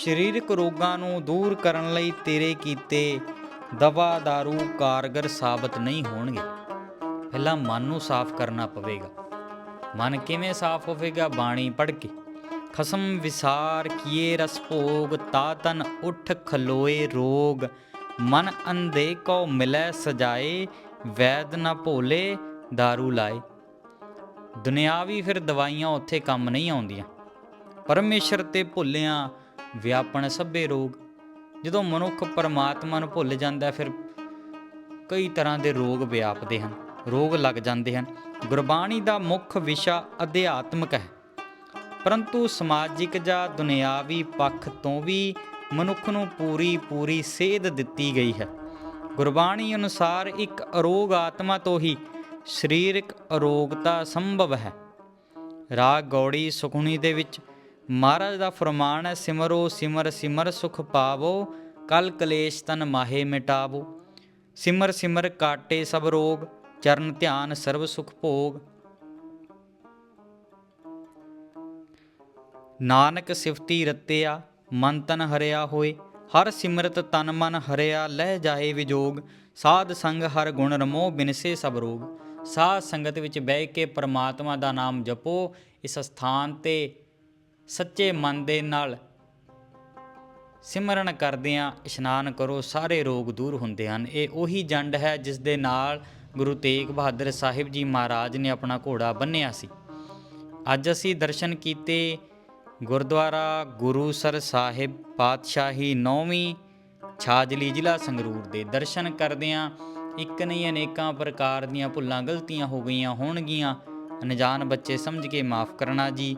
ਸਰੀਰਕ ਰੋਗਾਂ ਨੂੰ ਦੂਰ ਕਰਨ ਲਈ ਤੇਰੇ ਕੀਤੇ ਦਵਾ दारू ਕਾਰਗਰ ਸਾਬਤ ਨਹੀਂ ਹੋਣਗੇ ਪਹਿਲਾਂ ਮਨ ਨੂੰ ਸਾਫ਼ ਕਰਨਾ ਪਵੇਗਾ ਮਨ ਕਿਵੇਂ ਸਾਫ਼ ਹੋਵੇਗਾ ਬਾਣੀ ਪੜ੍ਹ ਕੇ ਖਸਮ ਵਿਸਾਰ ਕੀਏ ਰਸ ਭੋਗ ਤਾ ਤਨ ਉਠ ਖਲੋਏ ਰੋਗ ਮਨ ਅੰਧੇ ਕੋ ਮਿਲੈ ਸਜਾਏ ਵੈਦ ਨਾ ਭੋਲੇ दारू ਲਾਏ ਦੁਨਿਆਵੀ ਫਿਰ ਦਵਾਈਆਂ ਉੱਥੇ ਕੰਮ ਨਹੀਂ ਆਉਂਦੀਆਂ ਪਰਮੇਸ਼ਰ ਤੇ ਭੁੱਲਿਆਂ ਵਿਆਪਣ ਸਭੇ ਰੋਗ। ਜਦੋਂ ਮਨੁੱਖ ਪਰਮਾਤਮਾ ਨੂੰ ਭੁੱਲ ਜਾਂਦਾ ਫਿਰ ਕਈ ਤਰ੍ਹਾਂ ਦੇ ਰੋਗ ਵਿਆਪਦੇ ਹਨ। ਰੋਗ ਲੱਗ ਜਾਂਦੇ ਹਨ। ਗੁਰਬਾਣੀ ਦਾ ਮੁੱਖ ਵਿਸ਼ਾ ਅਧਿਆਤਮਕ ਹੈ। ਪਰੰਤੂ ਸਮਾਜਿਕ ਜਾਂ ਦੁਨਿਆਵੀ ਪੱਖ ਤੋਂ ਵੀ ਮਨੁੱਖ ਨੂੰ ਪੂਰੀ ਪੂਰੀ ਸੇਧ ਦਿੱਤੀ ਗਈ ਹੈ। ਗੁਰਬਾਣੀ ਅਨੁਸਾਰ ਇੱਕ ਅਰੋਗ ਆਤਮਾ ਤੋਂ ਹੀ ਸਰੀਰਕ ਅਰੋਗਤਾ ਸੰਭਵ ਹੈ। ਰਾਗ ਗੌੜੀ ਸੁਖਣੀ ਦੇ ਵਿੱਚ ਮਹਾਰਾਜ ਦਾ ਫਰਮਾਨ ਹੈ, ਸਿਮਰੋ, ਸਿਮਰ ਸਿਮਰ ਸੁਖ ਪਾਵੋ, ਕਲ ਕਲੇਸ਼ ਤਨ ਮਾਹੇ ਮਿਟਾਵੋ। ਸਿਮਰ ਸਿਮਰ ਕਾਟੇ ਸਭ ਰੋਗ, ਚਰਨ ਧਿਆਨ ਸਰਬ ਸੁਖ ਭੋਗ। ਨਾਨਕ ਸਿਫਤੀ ਰਤਿਆ, ਮਨ ਤਨ ਹਰਿਆ ਹੋਏ। ਹਰ ਸਿਮਰਤ ਤਨ ਮਨ ਹਰਿਆ, ਲਹਿ ਜਾਏ ਵਿਜੋਗ। ਸਾਧ ਸੰਗ ਹਰ ਗੁਣ ਰਮੋ, ਬਿਨਸੇ ਸਭ ਰੋਗ। ਸਾਧ ਸੰਗਤ ਵਿੱਚ ਬਹਿ ਕੇ ਪ੍ਰਮਾਤਮਾ ਦਾ ਨਾਮ ਜਪੋ। ਇਸ ਸਥਾਨ ਤੇ ਸੱਚੇ ਮਨ ਦੇ ਨਾਲ ਸਿਮਰਨ ਕਰਦਿਆਂ ਇਸ਼ਨਾਨ ਕਰੋ, ਸਾਰੇ ਰੋਗ ਦੂਰ ਹੁੰਦੇ ਹਨ। ਇਹ ਉਹੀ ਜੰਡ ਹੈ ਜਿਸ ਦੇ ਨਾਲ ਗੁਰੂ ਤੇਗ ਬਹਾਦਰ ਸਾਹਿਬ ਜੀ ਮਹਾਰਾਜ ਨੇ ਆਪਣਾ ਘੋੜਾ ਬੰਨਿਆ ਸੀ। ਅੱਜ ਅਸੀਂ ਦਰਸ਼ਨ ਕੀਤੇ ਗੁਰਦੁਆਰਾ ਗੁਰੂਸਰ ਸਾਹਿਬ ਪਾਤਸ਼ਾਹੀ ਨੌਵੀਂ ਛਾਜਲੀ ਜ਼ਿਲ੍ਹਾ ਸੰਗਰੂਰ ਦੇ। ਦਰਸ਼ਨ ਕਰਦਿਆਂ ਇੱਕ ਨਹੀਂ ਅਨੇਕਾਂ ਪ੍ਰਕਾਰ ਦੀਆਂ ਭੁੱਲਾਂ ਗਲਤੀਆਂ ਹੋ ਗਈਆਂ ਹੋਣਗੀਆਂ। ਅਣਜਾਣ ਬੱਚੇ ਸਮਝ ਕੇ ਮਾਫ ਕਰਨਾ ਜੀ।